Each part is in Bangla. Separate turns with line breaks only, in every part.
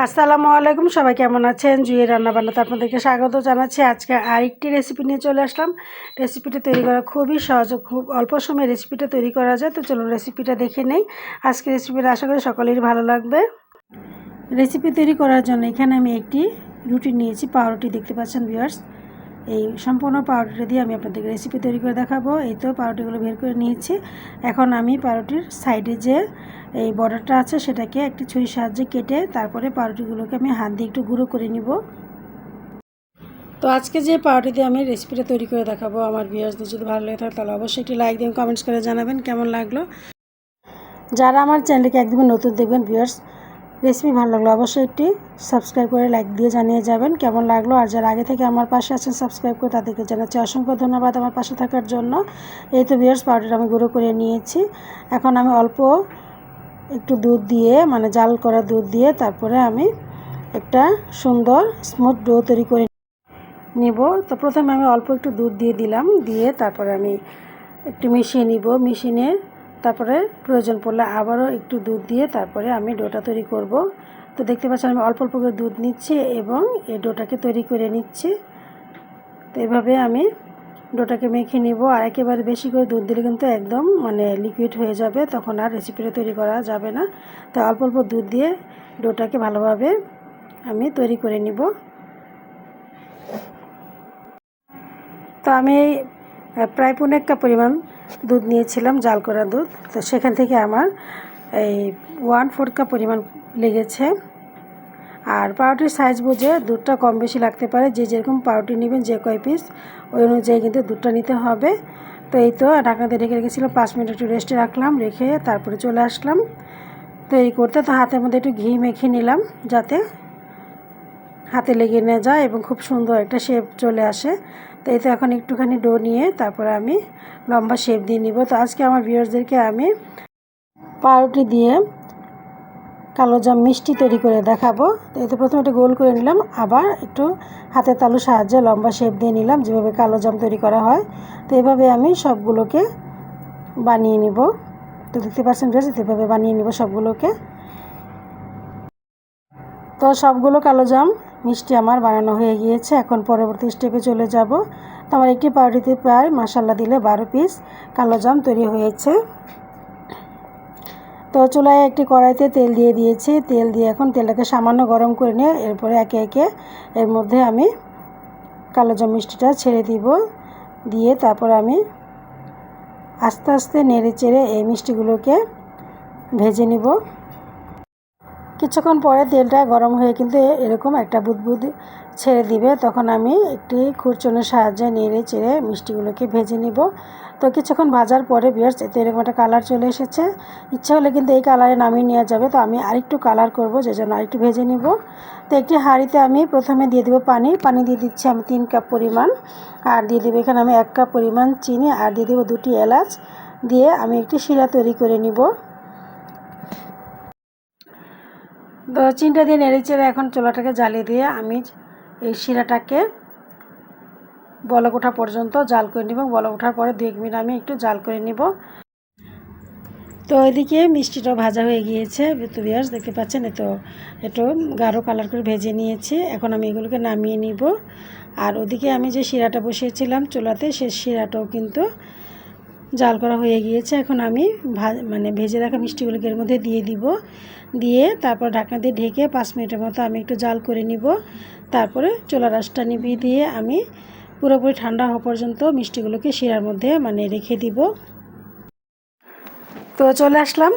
আসসালামু আলাইকুম, সবাই কেমন আছেন? জুয়ে রান্নাবান্নাতে আপনাদেরকে স্বাগত জানাচ্ছি। আজকে আরেকটি রেসিপি নিয়ে চলে আসলাম। রেসিপিটা তৈরি করা খুবই সহজ খুব অল্প সময়ে রেসিপিটা তৈরি করা যায়। তো চলুন রেসিপিটা দেখে নেই। আজকে রেসিপিটা আশা করি সকলেরই ভালো লাগবে। রেসিপি তৈরি করার জন্য এখানে আমি একটি রুটি নিয়েছি, পাউরুটি, দেখতে পাচ্ছেন ভিউয়ার্স এই সম্পূর্ণ পাউরুটি দিয়ে আমি আপনাদেরকে রেসিপি তৈরি করে দেখাবো। এই তো পাউরুটিগুলো বের করে নিয়েছি। এখন আমি পাউরুটির সাইডে যে এই বর্ডারটা আছে, সেটাকে একটি ছুরির সাহায্যে কেটে তারপরে পাউরুটিগুলোকে আমি হাত দিয়ে একটু গুঁড়ো করে নিব। তো আজকে যে পাউরুটি দিয়ে আমি রেসিপিটা তৈরি করে দেখাবো আমার ভিউয়ার্সদের যদি ভালো লাগে থাকে তাহলে অবশ্যই একটি লাইক দিন কমেন্টস করে জানাবেন কেমন লাগল। যারা আমার চ্যানেলকে একদমই নতুন দেখবেন ভিউয়ার্স রেসিপি ভালো লাগল অবশ্যই একটি সাবস্ক্রাইব করে লাইক দিয়ে জানিয়ে যাবেন। কেমন লাগল? আর যারা আগে থেকে আমার পাশে আছেন, সাবস্ক্রাইব করে তাদেরকে জানাচ্ছি অসংখ্য ধন্যবাদ আমার পাশে থাকার জন্য। এই তো বিয়ার্স পাউডার আমি গুঁড়ো করে নিয়েছি। এখন আমি অল্প একটু দুধ দিয়ে মানে জাল করা দুধ দিয়ে তারপরে আমি একটা সুন্দর স্মুথ ডো তৈরি করে নিব। তো প্রথমে আমি অল্প একটু দুধ দিয়ে দিলাম। দিয়ে তারপরে আমি একটু মিশিয়ে নিব। মিশিয়ে তারপরে প্রয়োজন পড়লে আবারও একটু দুধ দিয়ে তারপরে আমি ডোটা তৈরি করব। তো দেখতে পাচ্ছেন আমি অল্প অল্প করে দুধ নিচ্ছি এবং এই ডোটাকে তৈরি করে নিচ্ছি। তো এভাবে আমি ডোটাকে মেখে নিব আর একেবারে বেশি করে দুধ দিলে কিন্তু একদম মানে লিকুইড হয়ে যাবে, তখন আর রেসিপিটা তৈরি করা যাবে না। তো অল্প অল্প দুধ দিয়ে ডোটাকে ভালোভাবে আমি তৈরি করে নিব। তো আমি প্রায় পনেরো একটা পরিমাণ দুধ নিয়েছিলাম, জাল করা দুধ। তো সেখান থেকে আমার এই ওয়ান ফোর্থ কাপ পরিমাণ লেগেছে। আর পাউরুটির সাইজ বুঝে দুধটা কম বেশি লাগতে পারে। যে যেরকম পাউরুটি নেবেন যে কয় পিস ওই অনুযায়ী কিন্তু দুধটা নিতে হবে। তো এই তো ঢাকনাতে রেখে রেখেছিলাম, পাঁচ মিনিট একটু রেস্টে রাখলাম, রেখে তারপরে চলে আসলাম। তো এই করতে তো হাতের মধ্যে একটু ঘি মেখে নিলাম যাতে হাতে লেগে না যায় এবং খুব সুন্দর একটা শেপ চলে আসে। তো এই তো এখন একটুখানি ডো নিয়ে তারপরে আমি লম্বা শেপ দিয়ে নিব। তো আজকে আমার ভিউয়ার্সদেরকে আমি পাউরুটি দিয়ে কালো জাম মিষ্টি তৈরি করে দেখাবো। তো এতে প্রথমে একটু গোল করে নিলাম, আবার একটু হাতে তালুর সাহায্যে লম্বা শেপ দিয়ে নিলাম, যেভাবে কালো জাম তৈরি করা হয়। তো এভাবে আমি সবগুলোকে বানিয়ে নিব। তো দেখতে পাচ্ছেন ড্রেস এভাবে বানিয়ে নিব সবগুলোকে। তো সবগুলো কালো জাম মিষ্টি আমার বানানো হয়ে গিয়েছে, এখন পরবর্তী স্টেপে চলে যাব। তো আমার একটি পাউরুটিতে প্রায় মশালা দিলে বারো পিস কালো জাম তৈরি হয়েছে। তো চুলায় একটি কড়াইতে তেল দিয়ে দিয়েছি, তেল দিয়ে এখন তেলটাকে সামান্য গরম করে নিয়ে এরপরে একে একে এর মধ্যে আমি কালো জাম মিষ্টিটা ছেড়ে দিব। দিয়ে তারপর আমি আস্তে আস্তে নেড়ে চেড়ে এই মিষ্টিগুলোকে ভেজে নিব। কিছুক্ষণ পরে তেলটা গরম হয়ে কিন্তু এরকম একটা বুদবুদ ছেড়ে দিবে। তখন আমি একটি খুরচনের সাহায্যে নেড়ে চেড়ে মিষ্টিগুলোকে ভেজে নিব। তো কিছুক্ষণ ভাজার পরে বিয়ার্স এতে এরকম একটা কালার চলে এসেছে। ইচ্ছা হলে কিন্তু এই কালারে নামিয়ে নেওয়া যাবে। তো আমি আরেকটু কালার করব, যে জন্য আরেকটু ভেজে নিব। তো একটি হাঁড়িতে আমি প্রথমে দিয়ে দেবো পানি। পানি দিয়ে দিচ্ছি আমি তিন কাপ পরিমাণ। আর দিয়ে দেবো এখানে আমি এক কাপ পরিমাণ চিনি। আর দিয়ে দেবো দুটি এলাচ। দিয়ে আমি একটি শিরা তৈরি করে নিব। তো চিনটা দিয়ে নেড়ে চেড়ে এখন চোলাটাকে জ্বালিয়ে দিয়ে আমি এই শিরাটাকে বলক ওঠা পর্যন্ত জাল করে নিব। বলক ওঠার পরে দু এক মিনিট আমি একটু জাল করে নিব। তো এদিকে মিষ্টিটাও ভাজা হয়ে গিয়েছে। বিয়ার্স দেখতে পাচ্ছেন তো একটু গাঢ় কালার করে ভেজে নিয়েছি। এখন আমি এগুলোকে নামিয়ে নিব। আর ওদিকে আমি যে শিরাটা বসিয়েছিলাম চুলাতে, সে শিরাটাও কিন্তু জাল করা হয়ে গিয়েছে। এখন আমি মানে ভেজে রাখা মিষ্টিগুলোকে এর মধ্যে দিয়ে দিব। দিয়ে তারপর ঢাকনা দিয়ে ঢেকে পাঁচ মিনিটের মতো আমি একটু জাল করে নিব। তারপরে চোলা রাসটা নিভিয়ে দিয়ে আমি পুরোপুরি ঠান্ডা হওয়া পর্যন্ত মিষ্টিগুলোকে শিরার মধ্যে মানে রেখে দিব। তো চলে আসলাম।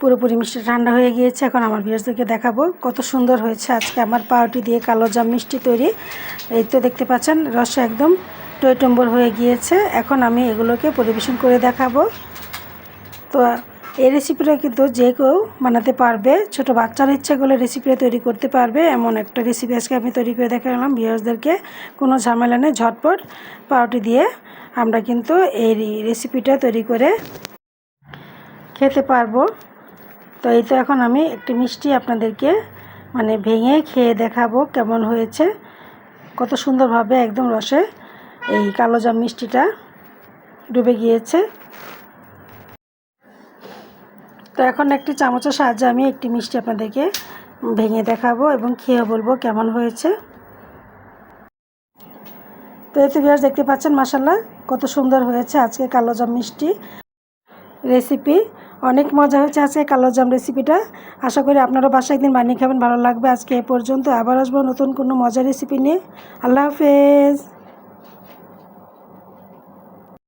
পুরোপুরি মিষ্টি ঠান্ডা হয়ে গিয়েছে। এখন আমার ভিউয়ার্সদেরকে দেখাবো কত সুন্দর হয়েছে আজকে আমার পাউটি দিয়ে কালো জাম মিষ্টি তৈরি। এই তো দেখতে পাচ্ছেন রস একদম টইটম্বর হয়ে গিয়েছে। এখন আমি এগুলোকে পরিবেশন করে দেখাবো। তো এই রেসিপিটা কিন্তু যে কেউ বানাতে পারবে, ছোট বাচ্চার ইচ্ছা করলে রেসিপিটা তৈরি করতে পারবে। এমন একটা রেসিপি আজকে আমি তৈরি করে দেখালাম ভিউয়ার্সদেরকে। কোনো ঝামেলা নেই, ঝটপট পাউরুটি দিয়ে আমরা কিন্তু এই রেসিপিটা তৈরি করে খেতে পারব। তো এই তো এখন আমি একটি মিষ্টি আপনাদেরকে মানে ভেঙে খেয়ে দেখাবো কেমন হয়েছে। কত সুন্দরভাবে একদম রসে এই কালো জাম মিষ্টিটা ডুবে গিয়েছে। তো এখন একটি চামচের সাহায্যে আমি একটি মিষ্টি আপনাদেরকে ভেঙে দেখাবো এবং খেয়ে বলব কেমন হয়েছে। তো এতে বিয়ার দেখতে পাচ্ছেন মাসাল্লাহ কত সুন্দর হয়েছে আজকে কালোজাম মিষ্টি রেসিপি। অনেক মজা হয়েছে আজকে কালোজাম রেসিপিটা। আশা করি আপনারা বাসায় একদিন বানিয়ে খাবেন, ভালো লাগবে। আজকে এ পর্যন্ত আবার আসব নতুন কোনো মজার রেসিপি নিয়ে। আল্লাহ হাফেজ।